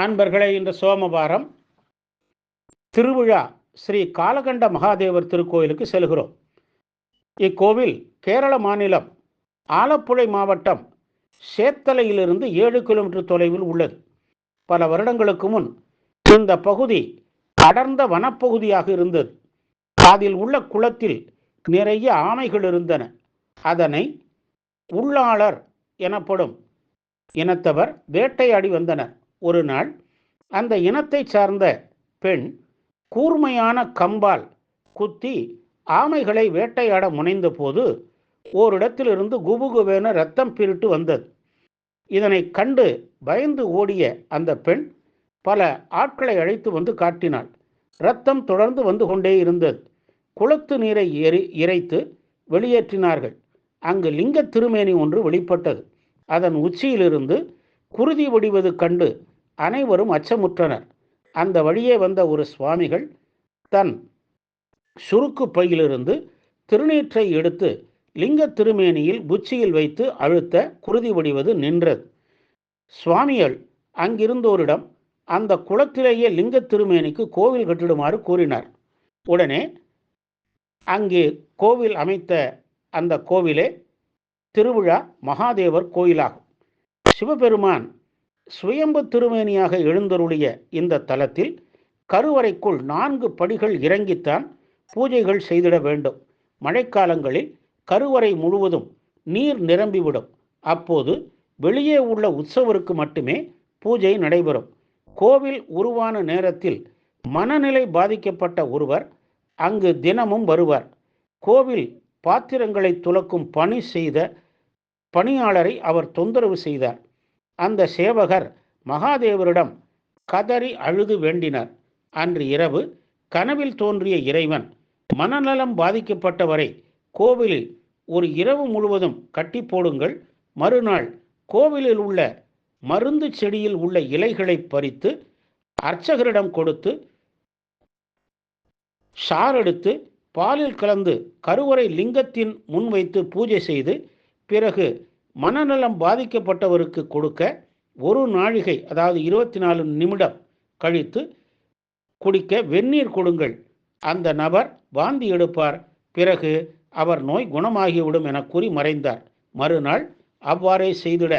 அன்பர்களே இந்த சோமவாரம் திருவிழா ஸ்ரீ காலகண்ட மகாதேவர் திருக்கோயிலுக்கு செல்கிறோம். இக்கோவில் கேரள மாநிலம் ஆலப்புழை மாவட்டம் சேத்தலையிலிருந்து ஏழு கிலோமீட்டர் தொலைவில் உள்ளது. பல வருடங்களுக்கு முன் இந்த பகுதி அடர்ந்த வனப்பகுதியாக இருந்தது. அதில் உள்ள குளத்தில் நிறைய ஆமைகள் இருந்தன. அதனை உள்ளாளர் எனப்படும் இனத்தவர் வேட்டையாடி வந்தனர். ஒரு நாள் அந்த இனத்தைச் சார்ந்த பெண் கூர்மையான கம்பால் குத்தி ஆமைகளை வேட்டையாட முனைந்தபோது ஓரிடத்திலிருந்து குபுகுவேன ரத்தம் பிரிட்டு வந்தது. இதனை கண்டு பயந்து ஓடிய அந்த பெண் பல ஆட்களை அழைத்து வந்து காட்டினாள். ரத்தம் தொடர்ந்து வந்து கொண்டே இருந்தது. குளத்து நீரை எரி இறைத்து வெளியேற்றினார்கள். அங்கு லிங்க திருமேனி ஒன்று வெளிப்பட்டது. அதன் உச்சியிலிருந்து குருதி வடிவது கண்டு அனைவரும் அச்சமுற்றனர். அந்த வழியே வந்த ஒரு சுவாமிகள் தன் சுருக்கு பையிலிருந்து திருநீற்றை எடுத்து லிங்க திருமேனியில் புச்சியில் வைத்து அழுத்த குருதி வடிவது நின்றது. சுவாமிகள் அங்கிருந்தோரிடம் அந்த குளத்திலேயே லிங்க திருமேனிக்கு கோவில் கட்டிடுமாறு கூறினார். உடனே அங்கே கோவில் அமைத்த அந்த கோவிலே திருவிழா மகாதேவர் கோயிலாகும். சிவபெருமான் சுயம்பு திருமேனியாக எழுந்தருளிய இந்த தலத்தில் கருவறைக்குள் நான்கு படிகள் இறங்கித்தான் பூஜைகள் செய்திட வேண்டும். மழைக்காலங்களில் கருவறை முழுவதும் நீர் நிரம்பிவிடும். அப்போது வெளியே உள்ள உற்சவருக்கு மட்டுமே பூஜை நடைபெறும். கோவில் உருவான நேரத்தில் மனநிலை பாதிக்கப்பட்ட ஒருவர் அங்கு தினமும் வருவார். கோவில் பாத்திரங்களை துலக்கும் பணி செய்த பணியாளரை அவர் தொந்தரவு செய்தார். அந்த சேவகர் மகாதேவரிடம் கதறி அழுது வேண்டினார். அன்று இரவு கனவில் தோன்றிய இறைவன் மனநலம் பாதிக்கப்பட்டவரை கோவிலில் ஒரு இரவு முழுவதும் கட்டி போடுங்கள். மறுநாள் கோவிலில் உள்ள மருந்து செடியில் உள்ள இலைகளை பறித்து அர்ச்சகரிடம் கொடுத்து சாரெடுத்து பாலில் கலந்து கருவறை லிங்கத்தின் முன் வைத்து பூஜை செய்து பிறகு மனநலம் பாதிக்கப்பட்டவருக்கு கொடுக்க ஒரு நாழிகை அதாவது இருபத்தி நாலு நிமிடம் கழித்து குடிக்க வெந்நீர் கொடுங்கள். அந்த நபர் வாந்தி எடுப்பார். பிறகு அவர் நோய் குணமாகிவிடும் என கூறி மறைந்தார். மறுநாள் அவ்வாறே செய்திட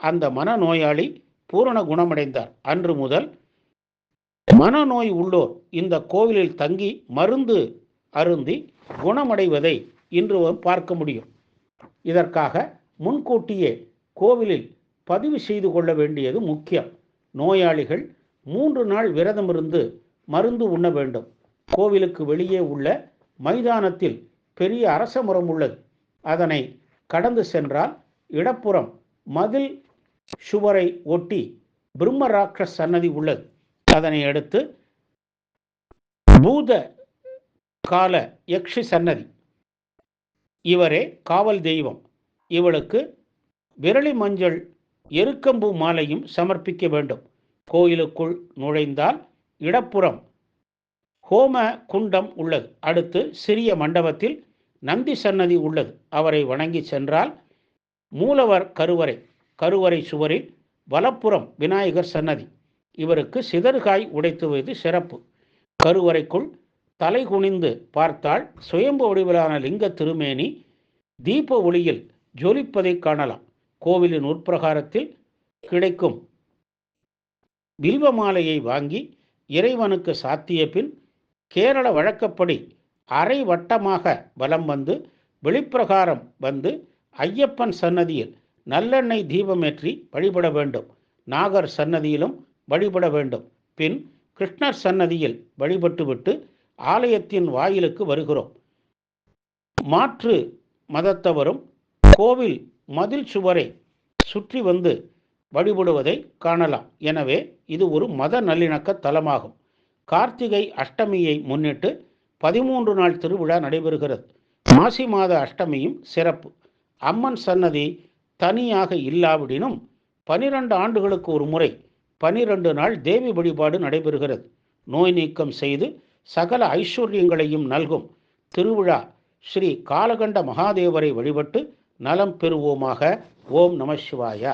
அந்த மனநோயாளி பூரண குணமடைந்தார். அன்று முதல் மனநோய் உள்ளோர் இந்த கோவிலில் தங்கி மருந்து அருந்தி குணமடைவதை இன்று பார்க்க முடியும். இதற்காக முன்கூட்டியே கோவிலில் பதிவு செய்து கொள்ள வேண்டியது முக்கியம். நோயாளிகள் மூன்று நாள் விரதமிருந்து மருந்து உண்ண வேண்டும். கோவிலுக்கு வெளியே உள்ள மைதானத்தில் பெரிய அரச மரம் உள்ளது. அதனை கடந்து சென்றால் இடப்புறம் மதில் சுவரை ஒட்டி பிரம்மராட்சஸ் சன்னதி உள்ளது. அதனை அடுத்து பூத கால யக்ஷி சன்னதி. இவரே காவல் தெய்வம். இவளுக்கு விரலி மஞ்சள் எருக்கம்பூ மாலையும் சமர்ப்பிக்க வேண்டும். கோயிலுக்குள் நுழைந்தால் இடப்புறம் ஹோம குண்டம் உள்ளது. அடுத்து சிறிய மண்டபத்தில் நந்தி சன்னதி உள்ளது. அவரை வணங்கி சென்றால் மூலவர் கருவறை கருவறை சுவரில் வலப்புறம் விநாயகர் சன்னதி. இவருக்கு சிதறுகாய் உடைத்துவது சிறப்பு. கருவறைக்குள் தலை குனிந்து பார்த்தால் சுயம்பு வடிவிலான லிங்க திருமேனி தீப ஒளியில் ஜொலிப்பதை காணலாம். கோவிலின் உட்பிரகாரத்தில் கிடைக்கும் வில்வ மாலையை வாங்கி இறைவனுக்கு சாத்திய பின் கேரள வழக்கப்படி அரை வட்டமாக வலம் வந்து வெளிப்பிரகாரம் வந்து ஐயப்பன் சன்னதியில் நல்லெண்ணெய் தீபமேற்றி வழிபட வேண்டும். நாகர் சன்னதியிலும் வழிபட வேண்டும். பின் கிருஷ்ணர் சன்னதியில் வழிபட்டுவிட்டு ஆலயத்தின் வாயிலுக்கு வருகிறோம். மாற்று மதத்தவரும் கோவில் மதில் சுவரை சுற்றி வந்து வழிபடுவதை காணலாம். எனவே இது ஒரு மத நல்லிணக்க தலமாகும். கார்த்திகை அஷ்டமியை முன்னிட்டு பதிமூன்று நாள் திருவிழா நடைபெறுகிறது. மாசி மாத அஷ்டமியும் சிறப்பு. அம்மன் சன்னதி தனியாக இல்லாவிடினும் பனிரெண்டு ஆண்டுகளுக்கு ஒரு முறை பனிரெண்டு நாள் தேவி வழிபாடு நடைபெறுகிறது. நோய் நீக்கம் செய்து சகல ஐஸ்வர்யங்களையும் நல்கும் திருவிழா ஸ்ரீ காலகண்ட மகாதேவரை வழிபட்டு நலம் பெறுவோமாக. ஓம் நம சிவாயா.